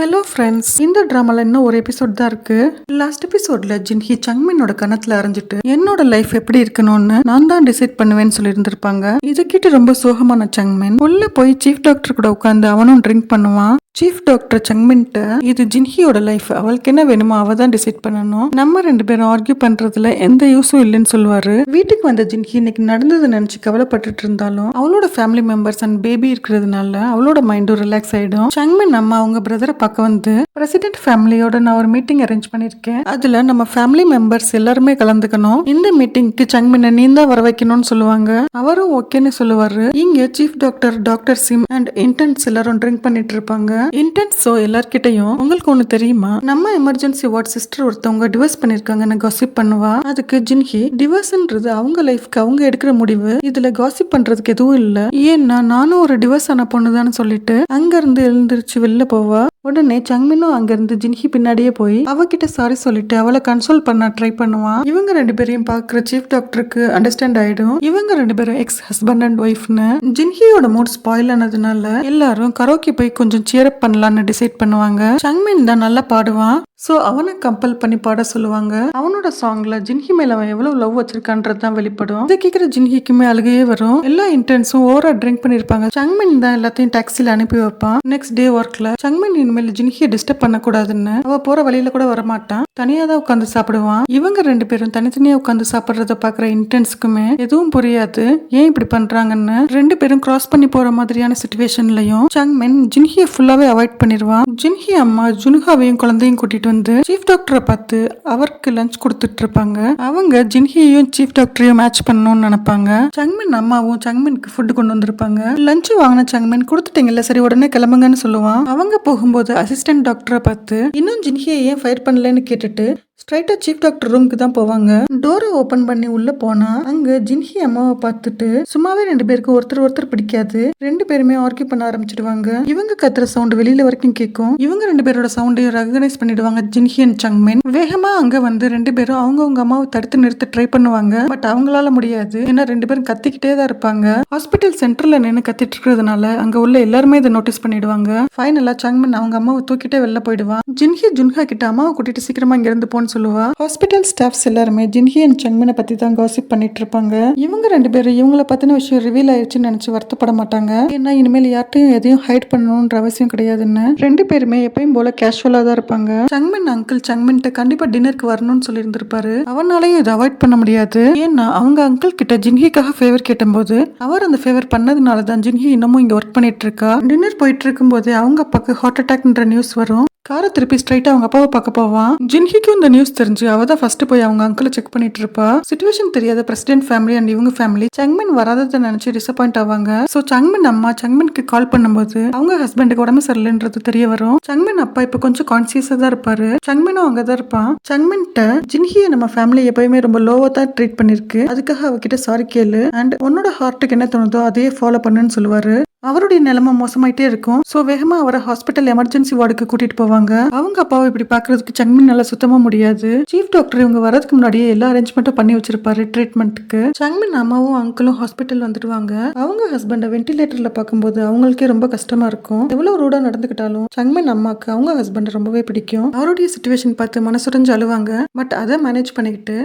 Hello friends இந்த ட்ராமால இன்னும் ஒரு எபிசோட் தான் இருக்கு. லாஸ்ட் எபிசோட்ல ஜின்ஹி சங்மினோட கணத்துல அரைஞ்சிட்டு என்னோட லைஃப் எப்படி இருக்கணும்னு நான் தான் டிசைட் பண்ணுவேன்னு சொல்லி இருந்திருப்பாங்க இது ரொம்ப சோகமான சங்மின் உள்ள போய் சீஃப் டாக்டர் கூட உட்காந்து அவனும் ட்ரிங்க் பண்ணுவான். சீஃப் டாக்டர் சங்மின்ட்ட இது ஜின்ஹியோட லைஃப் அவளுக்கு என்ன வேணுமோ அவ தான் டிசைட் பண்ணணும். நம்ம ரெண்டு பேரும் ஆர்கியூ பண்றதுல எந்த யூஸும் இல்லைன்னு சொல்லுவாரு. வீட்டுக்கு வந்த ஜின்ஹி இன்னைக்கு நடந்தது நினைச்சு கவலைப்பட்டுட்டு இருந்தாலும் அவளோட ஃபேமிலி மெம்பர்ஸ் அண்ட் பேபி இருக்கிறதுனால அவளோட மைண்டும் ரிலாக்ஸ் ஆயிடும். சங்மின் அம்மா அவங்க பிரதரை பார்க்க வந்து பிரசிடென்ட் ஃபேமிலியோட நான் ஒரு மீட்டிங் அரேஞ்ச் பண்ணியிருக்கேன். அதுல நம்ம ஃபேமிலி மெம்பர்ஸ் எல்லாருமே கலந்துக்கணும். இந்த மீட்டிங்க்கு சங்மினை நீ தான் வர வைக்கணும்னு சொல்லுவாங்க. அவரும் ஓகேன்னு சொல்லுவாரு. இங்க chief doctor doctor Sim and interns எல்லாரும் ட்ரிங்க் பண்ணிட்டு இருப்பாங்க. இன்டர்ன்ஸோ எல்லார்கிட்டையும் உங்களுக்கு ஒண்ணு தெரியுமா? நம்ம எமர்ஜென்சி வார்ட் சிஸ்டர் ஒருத்தவங்க டிவோர்ஸ் பண்ணிருக்காங்கன்னு காசிப் பண்ணுவா. அதுக்கு ஜின்ஹி டிவோர்ஸ்ன்றது அவங்க லைஃப்க்கு அவங்க எடுக்கிற முடிவு. இதுல காசிப் பண்றதுக்கு எதுவும் இல்ல. ஏன்னா நானும் ஒரு டிவோர்ஸ் ஆன பொண்ணுதான்னு சொல்லிட்டு அங்க இருந்து எழுந்திருச்சு வெளில போவா. உடனே சங்மினும் அங்கிருந்து ஜின்ஹி பின்னாடியே போய் அவகிட்ட சாரி சொல்லிட்டு அவளை கன்சோல் பண்ண ட்ரை பண்ணுவான் இவங்க ரெண்டு பேரையும் பாக்குற சீஃப் டாக்டருக்கு அண்டர்ஸ்டாண்ட் ஆயிடும். இவங்க ரெண்டு பேரும் எக்ஸ் ஹஸ்பண்ட் அண்ட் ஒய்ஃப்னு ஜின்ஹியோட மூட் ஸ்பாயில் ஆனதுனால எல்லாரும் கரோக்கி போய் கொஞ்சம் சியரப் பண்ணலாம்னு டிசைட் பண்ணுவாங்க. சங்மின் தான் நல்லா பாடுவான். ஸோ அவனை கம்பல் பண்ணி பாட சொல்லுவாங்க. அவனோட சாங்ல ஜின்ஹி மேல அவன் எவ்வளவு லவ் வச்சிருக்கான்றது தான் வெளிப்படும். இதை கேட்கிற ஜின்ஹிக்குமே அழுகையே வரும். எல்லா இன்டர்ன்ஸும் ஓவரா ட்ரிங்க் பண்ணிருப்பாங்க. சங்மின் தான் எல்லாத்தையும் டாக்ஸில அனுப்பி வைப்பான். நெக்ஸ்ட் டே ஒர்க்ல சங்மின் இனிமேல் ஜின்ஹியை டிஸ்டர்ப் பண்ணக்கூடாதுன்னு அவ போற வழியில கூட வரமாட்டான். தனியா தான் உட்காந்து சாப்பிடுவான். இவங்க ரெண்டு பேரும் தனித்தனியா உட்காந்து சாப்பிடுறத பாக்குற இன்டர்ன்ஸ்க்குமே எதுவும் புரியாது. ஏன் இப்படி பண்றாங்கன்னு ரெண்டு பேரும் கிராஸ் பண்ணி போற மாதிரியான சுச்சுவேஷன்லயும் சங்மின் ஜின்ஹியை ஃபுல்லாவே அவாய்ட் பண்ணிடுவான் ஜின்ஹி அம்மா ஜுன்ஹாவையும் குழந்தையும் கூட்டிட்டு வந்து சீஃப் டாக்டரை பார்த்து அவருக்கு லஞ்ச் கொடுத்துட்டு இருப்பாங்க அவங்க ஜின்ஹியையும் சீஃப் டாக்டரையும் மேட்ச் பண்ணணும்னு நினைப்பாங்க. சங்மின் அம்மாவும் சங்மின்க்கு ஃபுட் கொண்டு வந்திருப்பாங்க. லஞ்ச் வாங்கின சங்மின் கொடுத்துட்டீங்கல்ல சரி உடனே கிளம்புங்கன்னு சொல்லுவான். அவங்க போகும்போது அசிஸ்டன்ட் டாக்டரை பார்த்து இன்னும் ஜின்ஹியை ஏன் ஃபயர் பண்ணலன்னு கேட்டுட்டு ஸ்ட்ரைட்டா சீஃப் டாக்டர் ரூமுக்கு தான் போவாங்க. டோரை ஓபன் பண்ணி உள்ள போனா அங்க ஜின்ஹி அம்மாவை பார்த்துட்டு சும்மாவே ரெண்டு பேருக்கும் ஒருத்தர் ஒருத்தர் பிடிக்காது. ரெண்டு பேருமே ஆர்கியூ பண்ண ஆரம்பிச்சிடுவாங்க. இவங்க கத்துற சவுண்ட் வெளியில வரைக்கும் கேட்கும் இவங்க ரெண்டு பேரோட சவுண்டையும் ரெகனைஸ் பண்ணிடுவாங்க ஜின்ஹி அண்ட் சங்மென். வேகமா அங்க வந்து ரெண்டு பேரும் அவங்கவுங்க அம்மாவை தடுத்து நிறுத்த ட்ரை பண்ணுவாங்க. பட் அவங்களால முடியாது. ஏன்னா ரெண்டு பேரும் கத்திக்கிட்டே தான் இருப்பாங்க. ஹாஸ்பிட்டல் சென்டர்ல நின்று கத்திட்டு இருக்கிறதுனால அங்க உள்ள எல்லாருமே இதை நோட்டீஸ் பண்ணிடுவாங்க. ஃபைனலா சங்மென் அவங்க அம்மாவை தூக்கிட்டே வெளில போயிடுவான். ஜின்ஹி ஜுன்ஹா கிட்ட அம்மாவை கூட்டிட்டு சீக்கிரமா இங்க இருந்து போன்னு சொல்லுவா? ஹாஸ்பிட்டல் ஸ்டாஃப்ஸ் எல்லாருமே ஜின்ஹி அண்ட் சங்மினை பத்தி தான் காசிப் பண்ணிட்டு இருப்பாங்க இவங்க ரெண்டு பேரும் இவங்கள பத்தின விஷயம் ரிவீல் ஆயிடுச்சுன்னு நினைச்சு வருத்தப்பட மாட்டாங்க. ஏன்னா இனிமேல் யார்ட்டையும் எதையும் ஹைட் பண்ணணும்ன்ற அவசியம் கிடையாதுன்னு. ரெண்டு பேருமே எப்பயும் போல கேஷுவலா தான் இருப்பாங்க. சங்மின் அங்கிள் சங்மின் கண்டிப்பா டின்னருக்கு வரணும்னு சொல்லியிருந்திருப்பாரு. அவனாலையும் இதை அவாய்ட் பண்ண முடியாது. ஏன்னா அவங்க அங்கிள் கிட்ட ஜின்ஹிக்காக ஃபேவர் கேட்டபோது அவர் அந்த ஃபேவர் பண்ணதுனால தான் ஜின்ஹி இன்னமும் இங்க ஒர்க் பண்ணிட்டு இருக்கா டின்னர் போயிட்டு இருக்கும்போது அவங்க அப்பாக்கு ஹார்ட் அட்டாக்ன்ற நியூஸ் வரும். காரை திருப்பி ஸ்ட்ரைட்டா அவங்க அப்பாவை பார்க்க போவான். ஜின்ஹிக்கும் இந்த நியூஸ் தெரிஞ்சு அவ தான் ஃபர்ஸ்ட் போய் அவங்க அங்கிளை செக் பண்ணிட்டு இருப்பா. சுச்சுவேஷன் தெரியாத பிரசிடென்ட் ஃபேமிலி அண்ட் இவங்க ஃபேமிலி சங்மின் வராததை நினைச்சு டிசப்பாயிண்ட் ஆவாங்க. சோ சங்மின் அம்மா சங்மின்க்கு கால் பண்ணும்போது அவங்க ஹஸ்பண்டுக்கு உடம்பு சரியில்லைன்றது தெரிய வரும். சங்மின் அப்பா இப்ப கொஞ்சம் கான்சியஸா தான் இருப்பாரு. சங்மினும் அங்கதான் இருப்பான். சங்மன்ட்ட ஜின்ஹியை நம்ம ஃபேமிலி எப்பயுமே ரொம்ப லோவா தான் ட்ரீட் பண்ணிருக்கு. அதுக்காக அவகிட்ட சாரி கேளு. அண்ட் உன்னோட ஹார்ட்டுக்கு என்ன தோணுதோ அதையே ஃபாலோ பண்ணுன்னு சொல்லுவாரு. அவருடைய நிலைமை மோசமாயிட்டே இருக்கும். சோ வேகமா அவரை ஹாஸ்பிட்டல் எமர்ஜென்சி வார்டுக்கு கூட்டிட்டு போவாங்க. அவங்க அப்பாவை இப்படி பாக்குறதுக்கு சங்மின் நல்லா சுத்தமா முடியாது. சீஃப் டாக்டர் இவங்க வரதுக்கு முன்னாடியே எல்லா அரேஞ்ச்மெண்ட்டும் பண்ணி வச்சிருப்பாரு ட்ரீட்மெண்ட்டுக்கு சங்மின் அம்மாவும் அங்கிளும் ஹாஸ்பிட்டல் வந்துடுவாங்க. அவங்க ஹஸ்பண்டை வென்டிலேட்டர்ல பார்க்கும்போது அவங்களுக்கே ரொம்ப கஷ்டமா இருக்கும். எவ்வளவு ரூடா நடந்துக்கிட்டாலும் சங்மின் அம்மாக்கு அவங்க ஹஸ்பண்ட் ரொம்பவே பிடிக்கும். அவருடைய சுச்சுவேஷன் பார்த்து மனசுடைஞ்சு அழுவாங்க. பட் அதை மேனேஜ் பண்ணிக்கிட்டு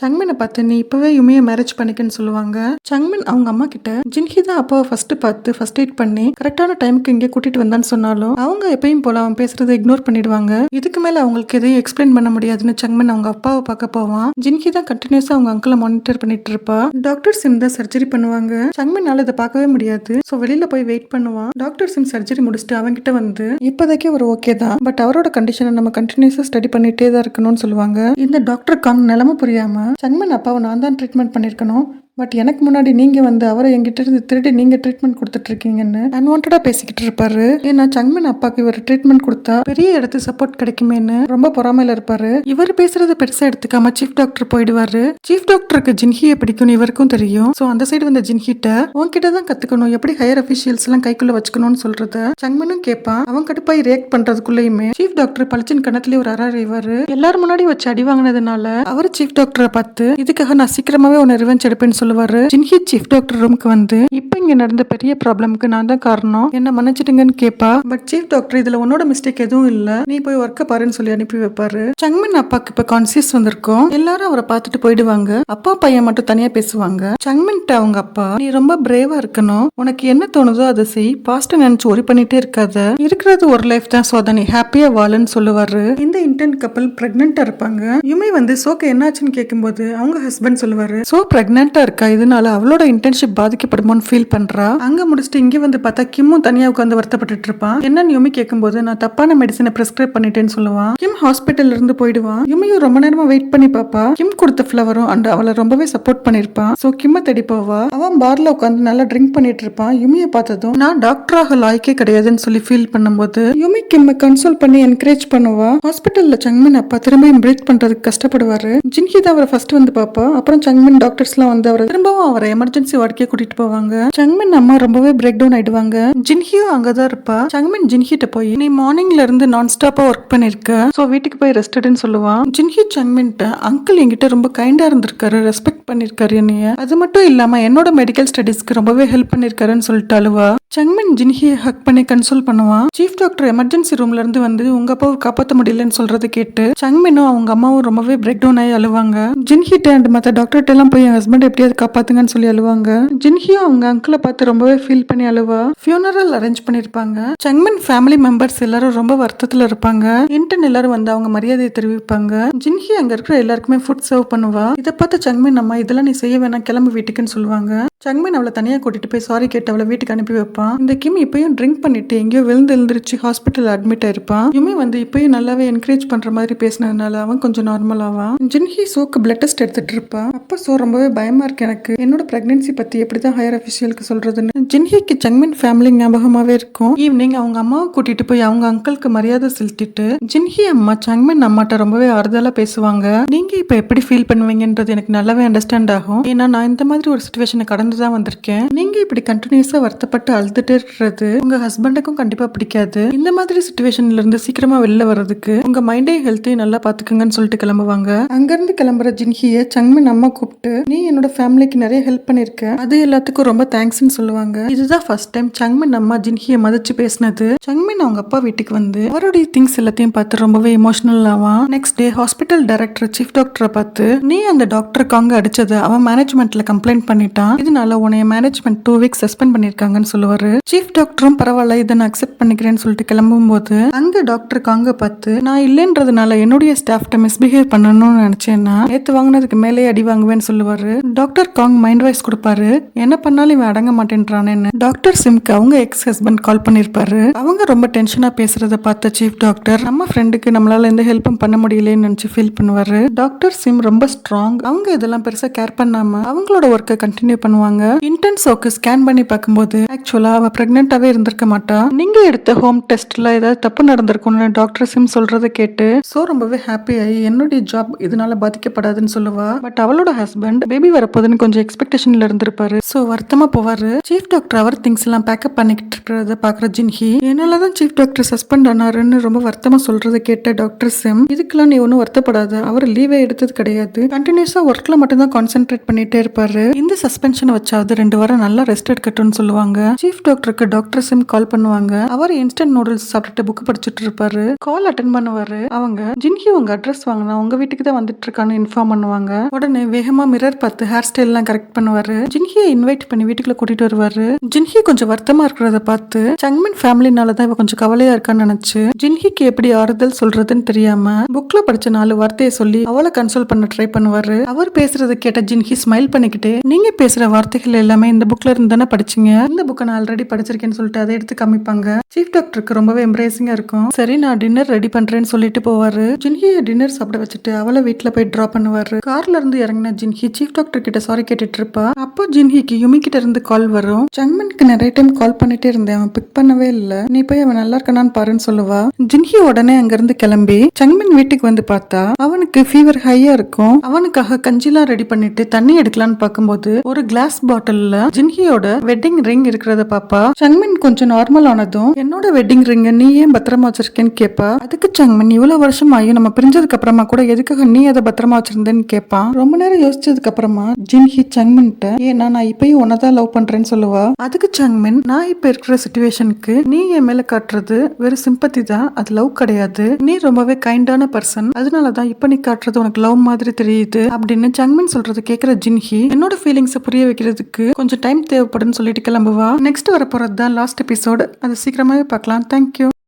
சங்மினை பார்த்து நீ இப்போவே யுமியை மேரேஜ் பண்ணிக்கன்னு சொல்லுவாங்க. சங்மின் அவங்க அம்மா கிட்ட ஜின்ஹி தான் அப்பாவை ஃபர்ஸ்ட் பார்த்து ஃபர்ஸ்ட் எய்ட் பண்ணி கரெக்டான டைமுக்கு இங்கே கூட்டிட்டு வந்தான்னு சொன்னாலும் அவங்க எப்பயும் போல அவன் பேசுறதை இக்னோர் பண்ணிடுவாங்க. இதுக்கு மேல அவங்களுக்கு எதையும் எக்ஸ்பிளைன் பண்ண முடியாதுன்னு சங்மின் அவங்க அப்பாவை பார்க்க போவான். ஜின்ஹி தான் கண்டினியூஸா அவங்க அங்கிளை மானிட்டர் பண்ணிட்டு இருப்பா. டாக்டர் சிம் தான் சர்ஜரி பண்ணுவாங்க. சங்மினால இதை பார்க்கவே முடியாது. ஸோ வெளியில போய் வெயிட் பண்ணுவான். டாக்டர் சிம் சர்ஜரி முடிச்சுட்டு அவன்கிட்ட வந்து இப்போதைக்கு ஒரு ஓகே தான். பட் அவரோட கண்டிஷனை நம்ம கண்டினியூஸா ஸ்டடி பண்ணிட்டே தான் இருக்கணும்னு சொல்லுவாங்க. இந்த டாக்டருக்கு அவங்க நிலமை புரியாம சண்மன் அப்பாவை நான் தான் ட்ரீட்மெண்ட் பண்ணியிருக்கணும். பட் எனக்கு முன்னாடி நீங்க வந்து அவரை என்கிட்ட இருந்து திருடி நீங்க ட்ரீட்மெண்ட் கொடுத்துட்ருக்கீங்கன்னு அன்வான்டாக பேசிக்கிட்டு இருப்பாரு ஏன்னா சங்மின் அப்பாக்கு இவர் ட்ரீட்மெண்ட் கொடுத்தா பெரிய இடத்து சப்போர்ட் கிடைக்குமேன்னு ரொம்ப பொறாமையில இருப்பாரு. இவர் பேசுறத பெருசா எடுத்துக்காம சீஃப் டாக்டர் போயிடுவாரு. சீஃப் டாக்டருக்கு ஜின்ஹியை பிடிக்கும்னு இவருக்கும் தெரியும். சோ அந்த சைடு வந்த ஜின்ஹிட்ட உன்கிட்ட தான் கத்துக்கணும். எப்படி ஹையர் அஃபிஷியல்ஸ் எல்லாம் கைக்குள்ள வச்சுக்கணும்னு சொல்றத சங்மனும் கேட்பான் அவன் கடுப்பாய் ரியாக்ட் பண்றதுக்குள்ளயுமே சீஃப் டாக்டர் பளிச்சின் கணத்துலயே ஒரு அறாறிவாரு எல்லாரும் முன்னாடி வச்சு அடி வாங்கினதுனால அவர் சீஃப் டாக்டரை பார்த்து இதுக்காக நான் சீக்கிரமாவே உன்னை ரிவெஞ்ச் எடுப்பேன்னு சொல்லுவாரு. ஜின்ஹி சீஃப் டாக்டர் ரூமுக்கு வந்து இப்போ இங்க நடந்த பெரிய ப்ராப்ளம்க்கு நான் தான் காரணம். என்ன மன்னிச்சிட்டுங்கன்னு கேப்பா. பட் சீஃப் டாக்டர் இதுல உன்னோட மிஸ்டேக் எதுவும் இல்ல. நீ போய் ஒர்க்க பாருன்னு சொல்லி அனுப்பி வைப்பாரு. சங்மின் அப்பாக்கு இப்ப கான்சியஸ் வந்திருக்கும். எல்லாரும் அவரை பார்த்துட்டு போயிடுவாங்க. அப்பா பையன் மட்டும் தனியா பேசுவாங்க. சங்மின்ட்ட அவங்க அப்பா நீ ரொம்ப பிரேவா இருக்கணும். உனக்கு என்ன தோணுதோ அதை செய். பாஸ்ட் நினைச்சு ஒரி பண்ணிட்டே இருக்காத. இருக்கிறது ஒரு லைஃப் தான். சோதனை ஹாப்பியா வாழன்னு சொல்லுவாரு. இந்த இன்டர்ன் கப்பல் பிரெக்னெண்டா இருப்பாங்க. யுமி வந்து சோக்கு என்னாச்சுன்னு கேட்கும்போது அவங்க ஹஸ்பண்ட் சொல்லுவாரு. சோ பிரெக்னெண்டா இருக்கு இதனால அவளோட இன்டர்ன்ஷிப் பாதிக்கப்படுமோன்னு ஃபீல் பண்றா? அங்க முடிச்சுட்டு இங்க வந்து பார்த்தா கிம்மும் தனியா உட்காந்து வருத்தப்பட்டு இருப்பான் என்னன்னு யுமி கேட்கும்போது நான் தப்பான மெடிசனை பிரிஸ்கிரைப் பண்ணிட்டேன்னு சொல்லுவான் கிம் ஹாஸ்பிட்டல் இருந்து போயிடுவான் யுமியும் ரொம்ப நேரமா வெயிட் பண்ணி பாப்பா. கிம் கொடுத்த ஃபிளவரும் அண்ட் அவளை ரொம்பவே சப்போர்ட் பண்ணிருப்பான் சோ கிம்ம தேடி போவா. அவன் பார்ல உட்காந்து நல்லா ட்ரிங்க் பண்ணிட்டு இருப்பான் யுமியை பார்த்ததும் நான் டாக்டராக லாய்க்கே கிடையாதுன்னு சொல்லி ஃபீல் பண்ணும்போது யுமி கிம்ம கன்சோல் பண்ணி என்கரேஜ் பண்ணுவா. ஹாஸ்பிட்டல்ல சங்மின் அப்பா திரும்பியும் பிரீத் பண்றதுக்கு கஷ்டப்படுவாரு. ஜின்கி தான் அவரை ஃபர்ஸ்ட் வந்து பாப்பா அப்புறம் சங்மின் டாக்டர்ஸ்லாம் வந்து அவரை திரும்பவும் அவரை எமர்ஜென்சி வார்டுக்கே கூட்டிட்டு போவாங்க. சங்மின் அம்மா ரொம்பவே பிரேக் டவுன் ஆயிடுவாங்க. ஜின்ஹியும் அங்கதான் இருப்பா. சங்மின் ஜின்ஹிட்ட போய் நீ மார்னிங்ல இருந்து நான் ஸ்டாப்பா ஒர்க் பண்ணிருக்க. சோ வீட்டுக்கு போய் ரெஸ்டட்னு சொல்லுவான் ஜின்ஹி சங்மின்ட்ட அங்கிள் என்கிட்ட ரொம்ப கைண்டா இருந்திருக்காரு. ரெஸ்பெக்ட் பண்ணிருக்காரு என்னைய. அது மட்டும் இல்லாம என்னோட மெடிக்கல் ஸ்டடீஸ்க்கு ரொம்பவே ஹெல்ப் பண்ணிருக்காருன்னு சொல்லிட்டு அழுவா. சங்மின் ஜின்ஹியை ஹக் பண்ணி கன்சோல் பண்ணுவான் சீஃப் டாக்டர் எமர்ஜென்சி ரூம்ல இருந்து வந்து உங்க அப்பாவை காப்பாத்த முடியலன்னு சொல்றதை கேட்டு சங்மினும் அவங்க அம்மாவும் ரொம்பவே பிரேக் டவுன் ஆகி அழுவாங்க. ஜின்ஹிட்ட அண்ட் மத்த டாக்டர்கிட்ட எல்லாம் போய் என் ஹஸ்பண்ட் எப்படியாவது காப்பாத்துங்கன்னு சொல்லி அழுவாங்க. ஜின்ஹியும் அவங்க அங்கிளை பார்த்து ரொம்பவே ஃபீல் பண்ணி அழுவா. ஃபியூனரல் அரேஞ்ச் பண்ணிருப்பாங்க. சங்மின் ஃபேமிலி மெம்பர்ஸ் எல்லாரும் ரொம்ப வருத்தத்துல இருப்பாங்க. இன்டர்ன் எல்லாரும் வந்து அவங்க மரியாதையை தெரிவிப்பாங்க. ஜின்ஹி அங்க இருக்கிற எல்லாருக்குமே ஃபுட் சர்வ் பண்ணுவா. இதை பார்த்து சங்மின் அம்மா இதெல்லாம் நீ செய்ய வேணாம் கிளம்பு வீட்டுக்குன்னு சொல்லுவாங்க. சங்மின் அவளை தனியா கூட்டிட்டு போய் சாரி கேட்டு அவளை வீட்டுக்கு அனுப்பி வைப்பான் இந்த கிம் இப்பயும் ட்ரிங்க் பண்ணிட்டு எங்கேயோ விழுந்து எழுந்திருச்சு ஹாஸ்பிட்டல் அட்மிட் ஆயிருப்பான் யுமி வந்து இப்பயும் நல்லாவே என்கரேஜ் பண்ற மாதிரி பேசினதுனால அவன் கொஞ்சம் நார்மல் ஆவான் ஜின்ஹி சோக்கு பிளட் டெஸ்ட் எடுத்துட்டு இருப்பான் அப்ப சோ ரொம்பவே பயமா இருக்கு எனக்கு என்னோட பிரெக்னன்சி பத்தி எப்படிதான் ஹையர் அபிஷியலுக்கு சொல்றதுன்னு ஜின்ஹிக்கு சங்மின் ஃபேமிலி ஞாபகமாவே இருக்கும். ஈவினிங் அவங்க அம்மாவை கூட்டிட்டு போய் அவங்க அங்கிளுக்கு மரியாதை செலுத்திட்டு ஜின்ஹி அம்மா சங்மின் அம்மாட்ட ரொம்பவே ஆறுதலா பேசுவாங்க. நீங்க இப்ப எப்படி ஃபீல் பண்ணுவீங்கன்றது எனக்கு நல்லாவே அண்டர்ஸ்டாண்ட் ஆகும். ஏன்னா நான் இந்த மாதிரி ஒரு சுச்சுவேஷனை கடந்து தான் வந்திருக்கேன். நீங்க இப்படி கண்டினியூஸா வருத்தப்பட்டு அழுதுட்டு இருக்கிறது உங்க ஹஸ்பண்டுக்கும் கண்டிப்பா பிடிக்காது. இந்த மாதிரி சுச்சுவேஷன்ல இருந்து சீக்கிரமா வெளில வர்றதுக்கு உங்க மைண்டையும் ஹெல்த்தையும் நல்லா பாத்துக்கங்கன்னு சொல்லிட்டு கிளம்புவாங்க. அங்கிருந்து கிளம்புற ஜின்ஹிய சங்மின் அம்மா கூப்பிட்டு நீ என்னோட ஃபேமிலி ஃபேமிலிக்கு நிறைய ஹெல்ப் பண்ணிருக்கேன் அது எல்லாத்துக்கும் ரொம்ப தேங்க்ஸ்னு சொல்லுவாங்க. இதுதான் ஃபர்ஸ்ட் டைம் சங்மின் அம்மா ஜின்ஹியை மதிச்சு பேசினது. சங்மின் அவங்க அப்பா வீட்டுக்கு வந்து அவருடைய திங்ஸ் எல்லாத்தையும் பார்த்து ரொம்பவே இமோஷனல் ஆவான். Next day hospital director chief டாக்டரை பார்த்து நீ அந்த டாக்டருக்கு அவங்க அடிச்சது அவன் மேனேஜ்மெண்ட்ல கம்ப்ளைண்ட் பண்ணிட்டான். இதனால உன்னைய மேனேஜ்மெண்ட் டூ வீக்ஸ் சஸ்பெண்ட் பண்ணிருக்காங்கன்னு சொல்லுவாரு. சீஃப் டாக்டரும் பரவாயில்ல இதை நான் அக்செப்ட் பண்ணிக்கிறேன்னு சொல்லிட்டு கிளம்பும் போது அங்க டாக்டருக்கு அங்க பார்த்து நான் இல்லைன்றதுனால என்னுடைய ஸ்டாஃப்ட மிஸ்பிஹேவ் பண்ணணும்னு நினைச்சேன்னா நேத்து வாங்கினதுக்கு மேலே அடி வாங்குவேன்னு சொல்லுவாரு. டாக்டர் காங் மைண்ட் வாய்ஸ் கொடுப்பாரு. என்ன பண்ணாலும் இவன் அடங்க மாட்டேன்றானேன்னு டாக்டர் சிம்க்கு அவங்க எக்ஸ் ஹஸ்பண்ட் கால் பண்ணிருப்பாரு. அவங்க ரொம்ப டென்ஷனா பேசுறத பார்த்த சீஃப் டாக்டர் நம்ம ஃப்ரெண்டுக்கு நம்மளால எந்த ஹெல்ப்பும் பண்ண முடியலன்னு நினைச்சு ஃபீல் பண்ணுவாரு. டாக்டர் சிம் ரொம்ப ஸ்ட்ராங் அவங்க இதெல்லாம் பெருசா கேர் பண்ணாம அவங்களோட ஒர்க்கை கண்டினியூ பண்ணுவாங்க. இன்டென்ஸ் ஒர்க்கு ஸ்கேன் பண்ணி பார்க்கும்போது ஆக்சுவலா அவ பிரெக்னென்டாவே இருந்திருக்க மாட்டா. நீங்க எடுத்த ஹோம் டெஸ்ட்ல ஏதாவது தப்பு நடந்திருக்கும்னு டாக்டர் சிம் சொல்றதை கேட்டு சோ ரொம்பவே ஹாப்பி ஆகி என்னுடைய ஜாப் இதனால பாதிக்கப்படாதுன்னு சொல்லுவா. பட் அவளோட ஹஸ்பண்ட் பேபி போகுதுன்னு கொஞ்சம் எக்ஸ்பெக்டேஷன்ல இருந்திருப்பாரு. சோ வருத்தமா போவாரு. சீஃப் டாக்டர் அவர் திங்ஸ் எல்லாம் பேக்கப் பண்ணிக்கிட்டு இருக்கிறத பாக்குற ஜின்ஹி என்னாலதான் சீஃப் டாக்டர் சஸ்பெண்ட் ஆனாருன்னு ரொம்ப வருத்தமா சொல்றதை கேட்ட டாக்டர் சிம் இதுக்கெல்லாம் நீ ஒன்றும் வருத்தப்படாத. அவர் லீவே எடுத்தது கிடையாது. கண்டினியூஸா ஒர்க்ல மட்டும்தான் கான்சென்ட்ரேட் பண்ணிட்டே இருப்பாரு. இந்த சஸ்பென்ஷனை வச்சாவது ரெண்டு வாரம் நல்லா ரெஸ்ட் எடுக்கட்டும்னு சொல்லுவாங்க. சீஃப் டாக்டருக்கு டாக்டர் சிம் கால் பண்ணுவாங்க. அவர் இன்ஸ்டன்ட் நூடுல்ஸ் சாப்பிட்டுட்டு புக் படிச்சுட்டு இருப்பாரு. கால் அட்டன் பண்ணுவாரு. அவங்க ஜின்ஹி உங்க அட்ரஸ் வாங்கினா உங்க வீட்டுக்கு தான் வந்துட்டு இருக்கான்னு இன்ஃபார்ம் பண்ணுவாங்க. உடனே வேகமா மிரர் பார்த்து ஹேர் ஹேர்ஸ்டைல்லாம் எல்லாம் கரெக்ட் பண்ணுவாரு. ஜின்ஹியை இன்வைட் பண்ணி வீட்டுக்குள்ள கூட்டிட்டு வருவாரு. ஜின்ஹி கொஞ்சம் வருத்தமா இருக்கிறத பார்த்து சங்மின் ஃபேமிலினால தான் இவ கொஞ்சம் கவலையா இருக்கான்னு நினைச்சு ஜின்ஹிக்கு எப்படி ஆறுதல் சொல்றதுன்னு தெரியாம புக்ல படிச்ச நாலு வார்த்தையை சொல்லி அவளை கன்சோல் பண்ண ட்ரை பண்ணுவாரு. அவர் பேசுறதை கேட்ட ஜின்ஹி ஸ்மைல் பண்ணிக்கிட்டே நீங்க பேசுற வார்த்தைகள் எல்லாமே இந்த புக்ல இருந்து தானே படிச்சீங்க? இந்த புக்கை நான் ஆல்ரெடி படிச்சிருக்கேன்னு சொல்லிட்டு அதை எடுத்து காமிப்பாங்க. சீஃப் டாக்டருக்கு ரொம்பவே எம்ப்ரேசிங்கா இருக்கும். சரி நான் டின்னர் ரெடி பண்றேன்னு சொல்லிட்டு போவாரு. ஜின்ஹியை டின்னர் சாப்பிட வச்சுட்டு அவளை வீட்டுல போய் டிரா பண்ணுவாரு. கார்ல இருந்து இறங்கின ஜின்ஹி சீஃப் டாக்டர் கிட்ட சாரி கேட்டுட்டு இருப்பா அப்போ ஜின்ஹிக்கு யுமி கிட்ட இருந்து கால் வரும். சங்மனுக்கு நிறைய டைம் கால் பண்ணிட்டே இருந்தேன். அவன் பிக் பண்ணவே இல்ல. நீ போய் அவன் நல்லா இருக்கானான்னு பாருன்னு சொல்லுவா. ஜின்ஹி உடனே அங்கிருந்து கிளம்பி சங்மின் வீட்டுக்கு வந்து பார்த்தா அவனுக்கு ஃபீவர் ஹையா இருக்கும். அவனுக்காக கஞ்சிலாம் ரெடி பண்ணிட்டு தண்ணி எடுக்கலாம்னு பார்க்கும்போது ஒரு கிளாஸ் பாட்டில்ல ஜின்ஹியோட வெட்டிங் ரிங் இருக்கிறத பாப்பா. சங்மின் கொஞ்சம் நார்மல் ஆனதும் என்னோட வெட்டிங் ரிங்க நீ ஏன் பத்திரமா வச்சிருக்கேன்னு கேப்பா? அதுக்கு சங்மின் இவ்வளவு வருஷம் ஆகியும் நம்ம பிரிஞ்சதுக்கு அப்புறமா கூட எதுக்காக நீ அதை பத்திரமா வச்சிருந்தேன்னு கேட்பான் ரொம்ப நேரம் யோசிச்சதுக்கு அப்புறமா ஜின்ஹி சங்மின்ட்ட ஏன்னா நான் இப்பயும் உன்னதான் லவ் பண்றேன்னு சொல்லுவா? அதுக்கு சங்மின் நான் இப்ப இருக்கிற சுச்சுவேஷனுக்கு நீ என் மேல காட்டுறது வெறும் சிம்பத்தி தான் அது லவ் கிடையாது. நீ ரொம்பவே கைண்டான பர்சன் அதனாலதான் இப்ப நீ காட்டுறது உனக்கு லவ் மாதிரி தெரியுது. அப்படின்னு சங்மின் சொல்றது கேக்குற ஜின்ஹி என்னோட ஃபீலிங்ஸை புரிய வைக்கிறதுக்கு கொஞ்சம் டைம் தேவைப்படும்னு சொல்லிட்டு கிளம்புவா? நெக்ஸ்ட் வர போறது தான் லாஸ்ட் எபிசோடு அது சீக்கிரமாவே பார்க்கலாம். தேங்க்யூ